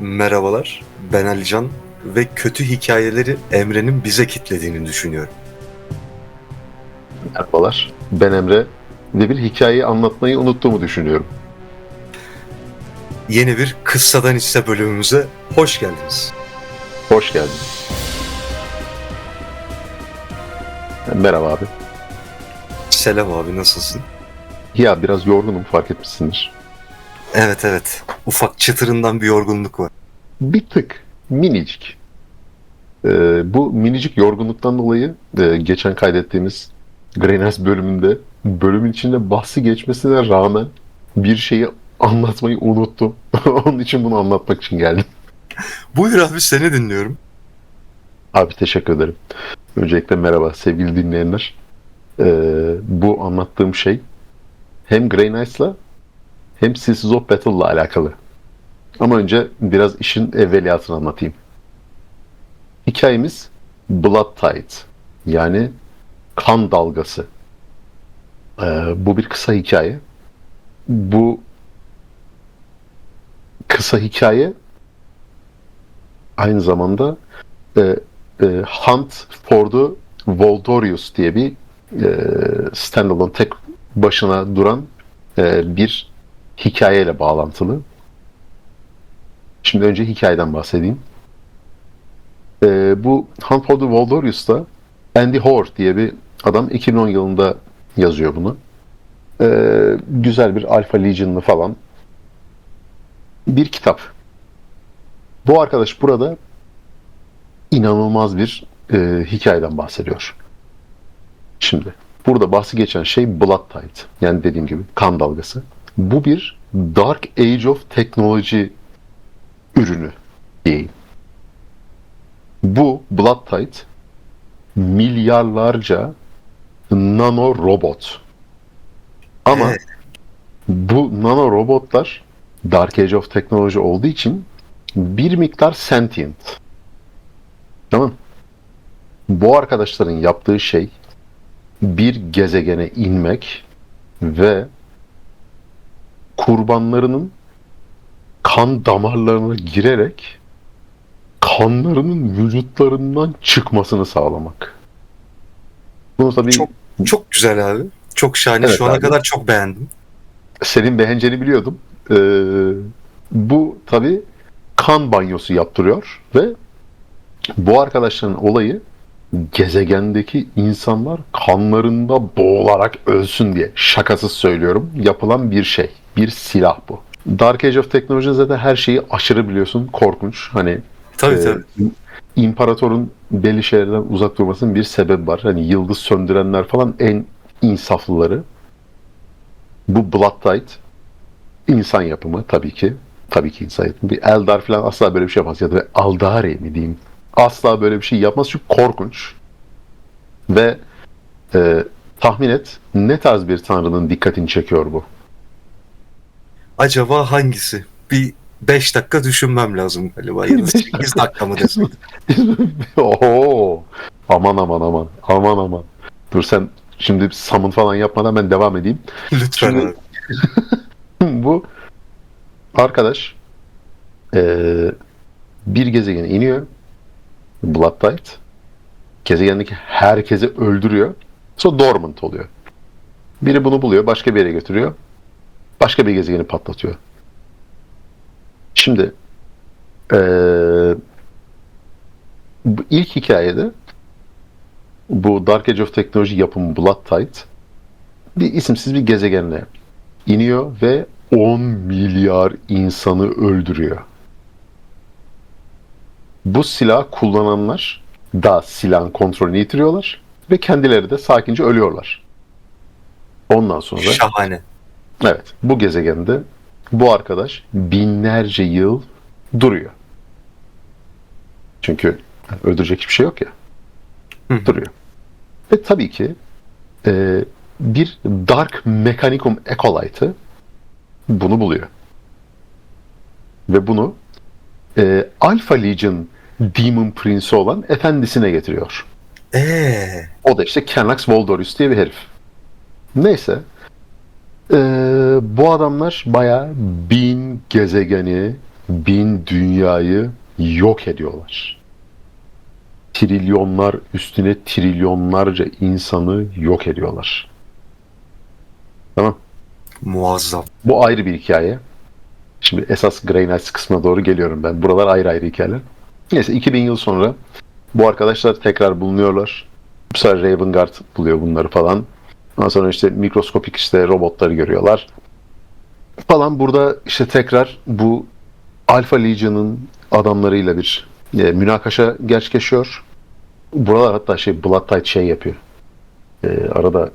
Merhabalar, ben Alican ve kötü hikayeleri Emre'nin bize kitlediğini düşünüyorum. Merhabalar. Ben Emre ve bir hikayeyi anlatmayı unuttuğumu düşünüyorum. Yeni bir Kıssadan Hisse bölümümüze hoş geldiniz. Hoş geldin. Merhaba abi. Selam abi nasılsın? Ya biraz yorgunum fark etmişsindir. Evet evet, ufak çıtırından bir yorgunluk var. Bir tık minicik. Ee, bu minicik yorgunluktan dolayı e, geçen kaydettiğimiz Greyners bölümünde bölümün içinde bahsi geçmesine rağmen bir şeyi anlatmayı unuttum. Onun için bunu anlatmak için geldim. Buyur abi seni dinliyorum. Abi teşekkür ederim. Öncelikle merhaba sevgili dinleyenler. Ee, bu anlattığım şey hem Grey Knights'la hem Sisters of Battle'la alakalı. Ama önce biraz işin evveliyatını anlatayım. Hikayemiz Blood Tide yani kan dalgası. Ee, bu bir kısa hikaye. Bu kısa hikaye aynı zamanda e, e, Hunt for the Voldorius diye bir e, standalone tek başına duran e, bir hikayeyle bağlantılı. Şimdi önce hikayeden bahsedeyim. E, bu Hunt for the Voldorius'ta Andy Hoare diye bir adam 2010 yılında yazıyor bunu. E, güzel bir Alpha Legion'lı falan bir kitap. Bu arkadaş burada inanılmaz bir e, hikayeden bahsediyor. Şimdi burada bahsi geçen şey Blood Tide. Yani dediğim gibi kan dalgası. Bu bir Dark Age of Technology ürünü diyeyim. Bu Blood Tide milyarlarca nano robot. Ama Evet. bu nano robotlar Dark Age of Technology olduğu için bir miktar sentient. Tamam. Bu arkadaşların yaptığı şey bir gezegene inmek ve kurbanlarının kan damarlarına girerek kanlarının vücutlarından çıkmasını sağlamak. Bunu tabii Çok- Çok güzel abi. Çok şahane. Evet Şu ana abi. kadar çok beğendim. senin beğeneceğini biliyordum. Ee, bu tabii kan banyosu yaptırıyor ve bu arkadaşların olayı gezegendeki insanlar kanlarında boğularak ölsün diye şakasız söylüyorum yapılan bir şey. Bir silah bu. Dark Age of Technology zaten her şeyi aşırı biliyorsun korkunç. Hani Tabii ee, tabii. İmparatorun belli şeylerden uzak durmasının bir sebebi var. Hani yıldız söndürenler falan en insaflıları. Bu Blood Tide insan yapımı tabii ki. Tabii ki insan yapımı. Bir Eldar falan asla böyle bir şey yapmaz. Ya da Aldari mi diyeyim. Asla böyle bir şey yapmaz çünkü korkunç. Ve e, tahmin et ne tarz bir tanrının dikkatini çekiyor bu? Acaba hangisi? Bir 5 dakika düşünmem lazım galiba. Ya da Beş 8 dakika mı desek? Oho. Aman aman aman. Aman aman. Dur sen şimdi summon falan yapmadan ben devam edeyim. Lütfen Şimdi-. Bu arkadaş eee, bir gezegene iniyor. Blood Tide. Gezegendeki herkesi öldürüyor. Sonra dormant oluyor. Biri bunu buluyor, başka bir yere götürüyor. Başka bir gezegeni patlatıyor. Şimdi bu ilk hikayede bu Dark Age of Technology yapımı Blood Tide bir isimsiz bir gezegenle iniyor ve 10 milyar insanı öldürüyor. Bu silah kullananlar da silahın kontrolünü yitiriyorlar ve kendileri de sakince ölüyorlar. Ondan sonra Şahane. evet bu gezegende bu arkadaş binlerce yıl duruyor. Çünkü öldürecek hiçbir şey yok ya. Hı. Duruyor. Ve tabii ki e, bir Dark Mechanicum Acolyte'ı bunu buluyor. Ve bunu e, Alpha Legion Demon Prince'i olan efendisine getiriyor. Eee. O da işte Kenlax Voldorius diye bir herif. Neyse. Ee, bu adamlar bayağı bin gezegeni bin dünyayı yok ediyorlar. Trilyonlar üstüne trilyonlarca insanı yok ediyorlar. Tamam. Muazzam. Bu ayrı bir hikaye. Şimdi esas Grey kısmına doğru geliyorum ben. Buralar ayrı ayrı hikayeler. Neyse 2000 yıl sonra bu arkadaşlar tekrar bulunuyorlar. Bu sefer Ravengard buluyor bunları falan. Ondan sonra işte mikroskopik işte robotları görüyorlar. Falan burada işte tekrar bu Alpha Legion'ın adamlarıyla bir e, münakaşa gerçekleşiyor. Buralar hatta şey Blood Tide şey yapıyor. E, arada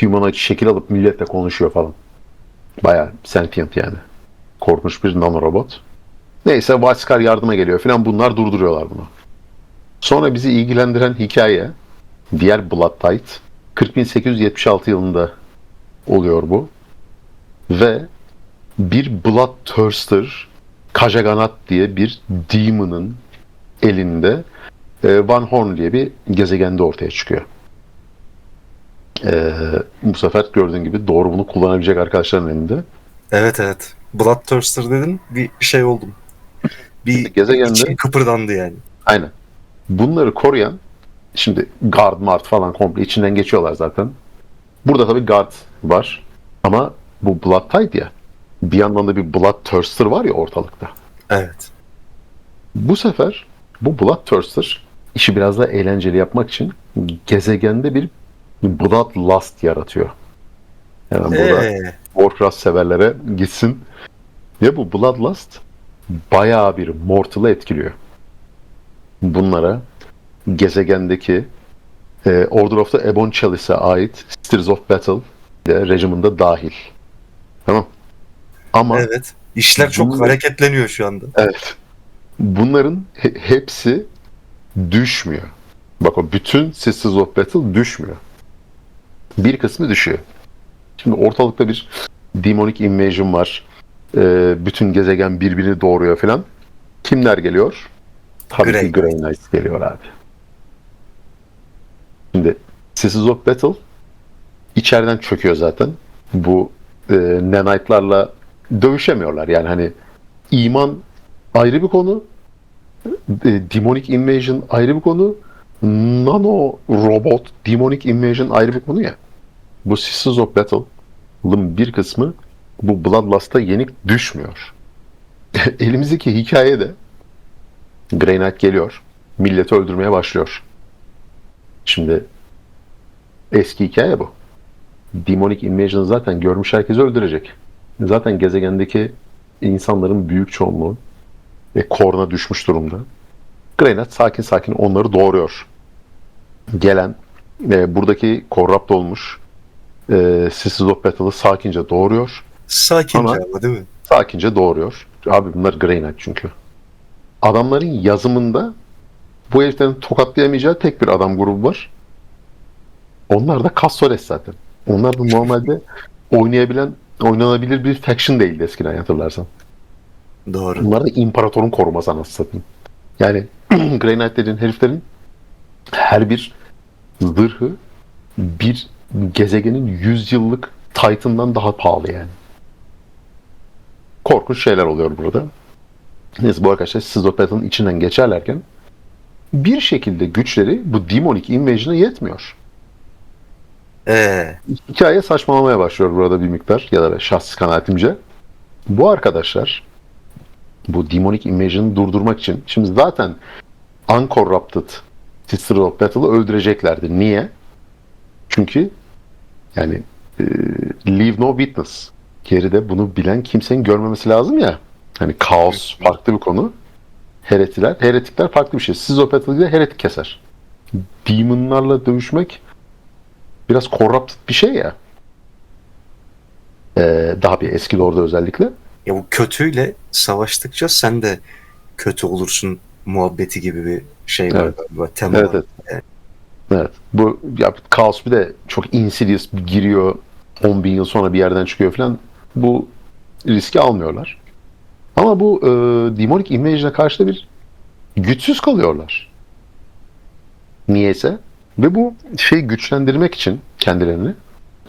humanoid şekil alıp milletle konuşuyor falan. Bayağı sentient yani. Korkunç bir nanorobot. Neyse Valskar yardıma geliyor falan bunlar durduruyorlar bunu. Sonra bizi ilgilendiren hikaye diğer Blood Tide 40876 yılında oluyor bu. Ve bir Blood Thirster Kajaganat diye bir demon'ın elinde e, Van Horn diye bir gezegende ortaya çıkıyor. E, bu sefer gördüğün gibi doğru bunu kullanabilecek arkadaşların elinde. Evet evet. Bloodthirster dedin bir şey oldum. Bir Gezegende- içim kıpırdandı yani. Aynen. Bunları koruyan şimdi guard mart falan komple içinden geçiyorlar zaten. Burada tabii guard var. Ama bu Blood Tide ya. Bir yandan da bir Blood Thirster var ya ortalıkta. Evet. Bu sefer bu Blood Thirster işi biraz daha eğlenceli yapmak için gezegende bir Blood Lust yaratıyor. Yani burada Ee, Warcraft severlere gitsin. Ya bu Bloodlust bayağı bir Mortal'ı etkiliyor. Bunlara gezegendeki e, Order of the Ebon Chalice'e ait Sisters of Battle de Regiment'da dahil. Tamam. Ama evet. İşler çok Bunlar- hareketleniyor şu anda. Evet. Bunların he- hepsi düşmüyor. Bak o bütün Sisters of Battle düşmüyor. Bir kısmı düşüyor. Şimdi ortalıkta bir demonic invasion var. Ee, bütün gezegen birbirini doğuruyor falan. Kimler geliyor? Tabii Grey ki Grey Knights geliyor abi. Şimdi Sisters of Battle içeriden çöküyor zaten. Bu e, Nanite'larla dövüşemiyorlar. Yani hani iman ayrı bir konu. E, Demonic Invasion ayrı bir konu. Nano Robot Demonic Invasion ayrı bir konu ya. Bu Sisters of Battle'ın bir kısmı bu Bloodlust'a yenik düşmüyor. Elimizdeki hikayede Grey Knight geliyor. Milleti öldürmeye başlıyor. Şimdi eski hikaye bu. Demonic Invasion zaten görmüş herkesi öldürecek. Zaten gezegendeki insanların büyük çoğunluğu e, korna düşmüş durumda. Grey Knight sakin sakin onları doğuruyor. Gelen e, buradaki korrupt olmuş e, Sisters of Battle'ı sakince doğuruyor. Sakince Ama- ama değil mi? Sakince doğuruyor. Abi bunlar Grey Knight çünkü. Adamların yazımında bu heriflerin tokatlayamayacağı tek bir adam grubu var. Onlar da Castores zaten. Onlar da normalde oynayabilen, oynanabilir bir faction değildi eskiden hatırlarsan. Doğru. Bunlar da imparatorun koruması anasını satayım. Yani Grey Knight dediğin heriflerin her bir zırhı bir gezegenin 100 yıllık Titan'dan daha pahalı yani. Korkunç şeyler oluyor burada. Neyse bu arkadaşlar Schizopath'ın içinden geçerlerken bir şekilde güçleri bu Demonic Invasion'a yetmiyor. Ee, Hikaye saçmalamaya başlıyor burada bir miktar ya da şahsi kanaatimce. Bu arkadaşlar bu Demonic Invasion'ı durdurmak için şimdi zaten Uncorrupted Sister of Battle'ı öldüreceklerdi. Niye? Çünkü yani e, leave no witness. Geride bunu bilen kimsenin görmemesi lazım ya. Hani kaos farklı bir konu. Heretiler, heretikler farklı bir şey. Siz Battle'da heretik keser. Demon'larla dövüşmek biraz corrupted bir şey ya. Ee, daha bir eski orada özellikle. ya bu kötüyle savaştıkça sen de kötü olursun muhabbeti gibi bir şey var Evet. galiba. Tema Evet, evet. Evet. Bu ya, kaos bir de çok insidious giriyor. 10 bin yıl sonra bir yerden çıkıyor falan. Bu riski almıyorlar. Ama bu e, Demonic Invasion'a karşı da bir güçsüz kalıyorlar. Niyeyse. Ve bu şey güçlendirmek için kendilerini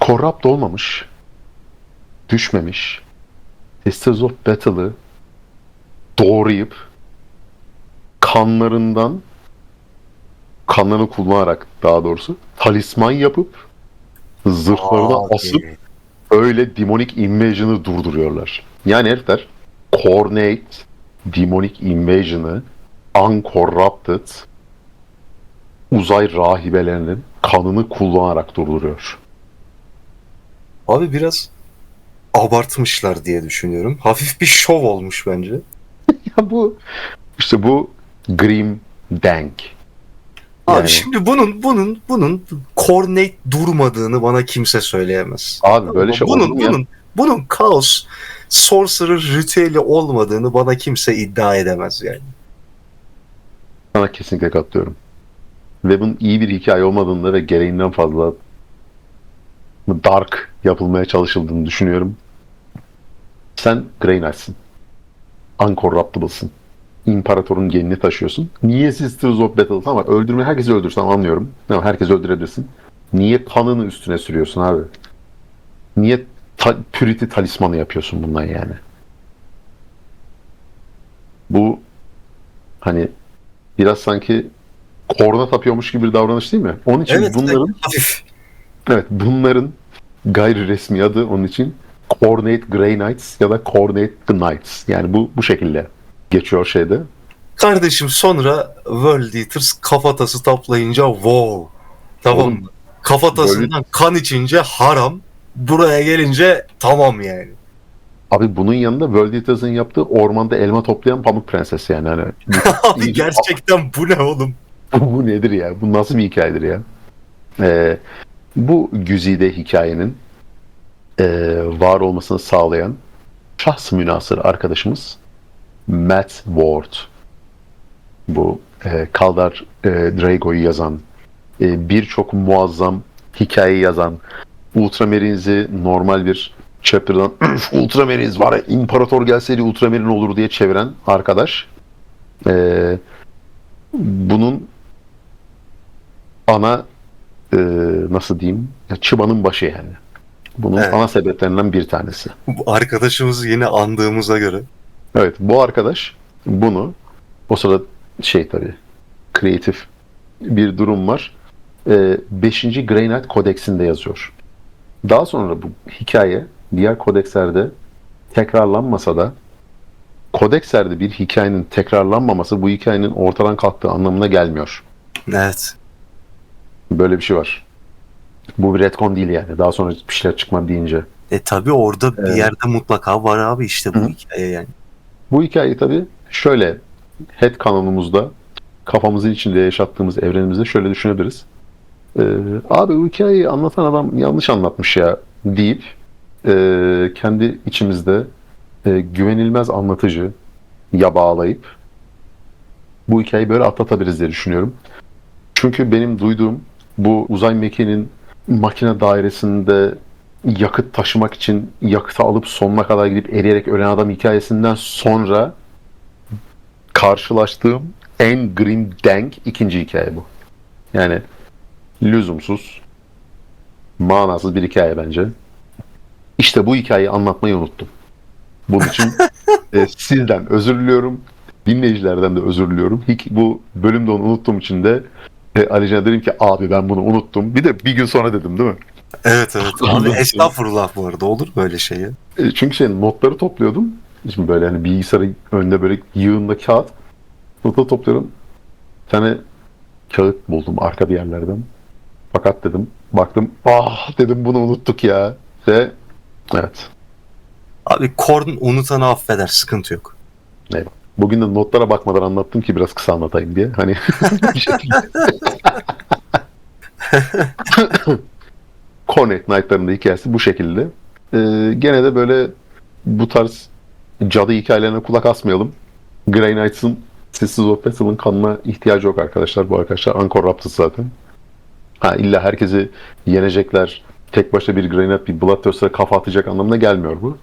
corrupt olmamış, düşmemiş, Sisters of Battle'ı doğrayıp kanlarından kanlarını kullanarak daha doğrusu talisman yapıp zırhlarına Abi. asıp öyle demonic invasion'ı durduruyorlar. Yani herifler coordinate demonic invasion'ı uncorrupted uzay rahibelerinin kanını kullanarak durduruyor. Abi biraz abartmışlar diye düşünüyorum. Hafif bir şov olmuş bence. Ya bu işte bu Grim Dank. Abi Yani- şimdi bunun bunun bunun coordinate durmadığını bana kimse söyleyemez. Abi böyle şey bunun olur mu ya? bunun bunun kaos sorcerer ritüeli olmadığını bana kimse iddia edemez yani. Sana kesinlikle katılıyorum. Ve bunun iyi bir hikaye olmadığında ve gereğinden fazla dark yapılmaya çalışıldığını düşünüyorum. Sen Grey Knight'sın. Uncorruptible'sın. İmparatorun genini taşıyorsun. Niye Sisters of Battle? Tamam öldürme herkesi öldürsen anlıyorum. Tamam herkesi öldürebilirsin. Niye kanını üstüne sürüyorsun abi? Niye ta- purity talismanı yapıyorsun bundan yani? Bu hani biraz sanki korna tapıyormuş gibi bir davranış değil mi? Onun için Evet, bunların Hafif. evet bunların gayri resmi adı onun için Coordinate Grey Knights ya da Coordinate the Knights. Yani bu bu şekilde geçiyor şeyde. Kardeşim sonra World Eaters kafatası toplayınca wow. Tamam Oğlum? Kafatasından kan içince haram. Buraya gelince tamam yani. Abi bunun yanında World Eaters'ın yaptığı ormanda elma toplayan pamuk prenses yani. Hani, Abi İyice- gerçekten bu ne oğlum? bu, nedir ya? Bu nasıl bir hikayedir ya? Ee, bu güzide hikayenin ee, var olmasını sağlayan şahs münasır arkadaşımız Matt Ward. Bu e, Kaldar e, Drago'yu yazan, e, birçok muazzam hikaye yazan, Ultramarines'i normal bir chapter'dan "Üf, Ultramarines var ya imparator gelseydi Ultramarine olur diye çeviren arkadaş. E, bunun ana e, nasıl diyeyim ya çıbanın başı yani. Bunun Evet. ana sebeplerinden bir tanesi. Bu arkadaşımızı yine andığımıza göre. Evet bu arkadaş bunu o sırada şey tabii kreatif bir durum var. 5. Grey Knight Kodeksinde yazıyor. Daha sonra bu hikaye diğer kodekslerde tekrarlanmasa da kodekslerde bir hikayenin tekrarlanmaması bu hikayenin ortadan kalktığı anlamına gelmiyor. Evet. Böyle bir şey var. Bu bir retcon değil yani. Daha sonra bir şeyler çıkmadı deyince. E tabi orada bir Evet. yerde mutlaka var abi işte bu Hı. hikaye yani. Bu hikayeyi tabii şöyle head kanonumuzda kafamızın içinde yaşattığımız evrenimizde şöyle düşünebiliriz. Ee, abi bu hikayeyi anlatan adam yanlış anlatmış ya deyip e, kendi içimizde e, güvenilmez anlatıcı ya bağlayıp bu hikayeyi böyle atlatabiliriz diye düşünüyorum. Çünkü benim duyduğum bu uzay mekiğinin makine dairesinde yakıt taşımak için yakıtı alıp sonuna kadar gidip eriyerek ölen adam hikayesinden sonra karşılaştığım en grim dank ikinci hikaye bu. Yani lüzumsuz, manasız bir hikaye bence. İşte bu hikayeyi anlatmayı unuttum. Bunun için e, sizden özür diliyorum. Dinleyicilerden de özür diliyorum. Hik- bu bölümde onu unuttuğum için de e, Alican'a dedim ki abi ben bunu unuttum. Bir de bir gün sonra dedim değil mi? Evet evet. Abi estağfurullah bu arada olur böyle şey ya. E, Çünkü şey notları topluyordum. Şimdi böyle hani bilgisayarın önünde böyle yığında kağıt. Notları topluyorum. Bir tane kağıt buldum arka bir yerlerden. Fakat dedim baktım ah dedim bunu unuttuk ya. Ve evet. Abi Korn unutanı affeder sıkıntı yok. Bugün de notlara bakmadan anlattım ki biraz kısa anlatayım diye. Hani bir şekilde. Cornet Knight'ların da hikayesi bu şekilde. Ee, gene de böyle bu tarz cadı hikayelerine kulak asmayalım. Grey Knights'ın Sisters of Battle'ın kanına ihtiyacı yok arkadaşlar. Bu arkadaşlar Uncorrupted zaten. Ha, illa herkesi yenecekler. Tek başına bir Grey Knight bir Bloodthirster'a kafa atacak anlamına gelmiyor bu.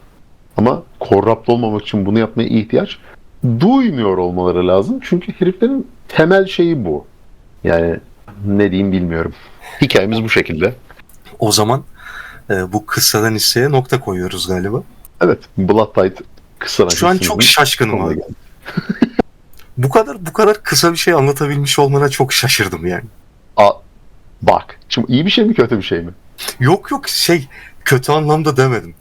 Ama korrupt olmamak için bunu yapmaya ihtiyaç duymuyor olmaları lazım. Çünkü heriflerin temel şeyi bu. Yani ne diyeyim bilmiyorum. Hikayemiz bu şekilde. O zaman e, bu kıssadan hisseye nokta koyuyoruz galiba. Evet, Blood Tide kısa Şu an çok şaşkınım abi. Bu kadar bu kadar kısa bir şey anlatabilmiş olmana çok şaşırdım yani. A bak. Şimdi iyi bir şey mi kötü bir şey mi? Yok yok şey kötü anlamda demedim.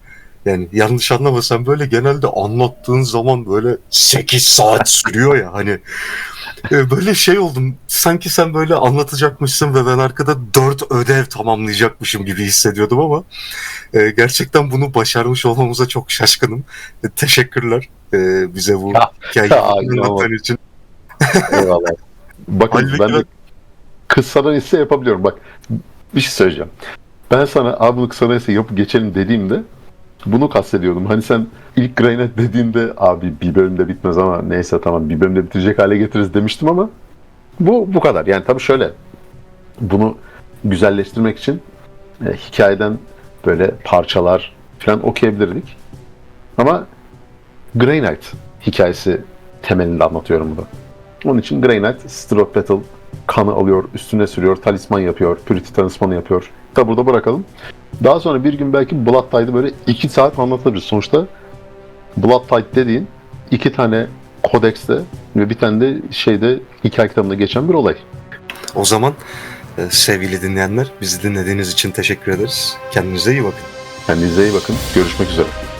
Yani yanlış anlama sen böyle genelde anlattığın zaman böyle 8 saat sürüyor ya hani e, böyle şey oldum sanki sen böyle anlatacakmışsın ve ben arkada 4 ödev tamamlayacakmışım gibi hissediyordum ama e, gerçekten bunu başarmış olmamıza çok şaşkınım. E, teşekkürler e, bize bu hikayeyi ya, anlattığın için. Eyvallah. Bakın Halbuki ben de kısadan ise yapabiliyorum. Bak bir şey söyleyeceğim. Ben sana abi bunu kısadan ise yapıp geçelim dediğimde bunu kastediyordum. Hani sen ilk Greynet dediğinde abi bir bölümde bitmez ama neyse tamam bir bölümde bitirecek hale getiririz demiştim ama bu bu kadar. Yani tabii şöyle bunu güzelleştirmek için e, hikayeden böyle parçalar falan okuyabilirdik. Ama Grey Knight hikayesi temelinde anlatıyorum bunu. Onun için Grey Knight, Stroke Battle kanı alıyor, üstüne sürüyor, talisman yapıyor, Purity talismanı yapıyor. Da burada bırakalım. Daha sonra bir gün belki Blood Tide'ı böyle iki saat anlatabiliriz. Sonuçta Blood Tide dediğin iki tane kodekste ve bir tane de şeyde hikaye kitabında geçen bir olay. O zaman e, sevgili dinleyenler bizi dinlediğiniz için teşekkür ederiz. Kendinize iyi bakın. Kendinize iyi bakın. Görüşmek üzere.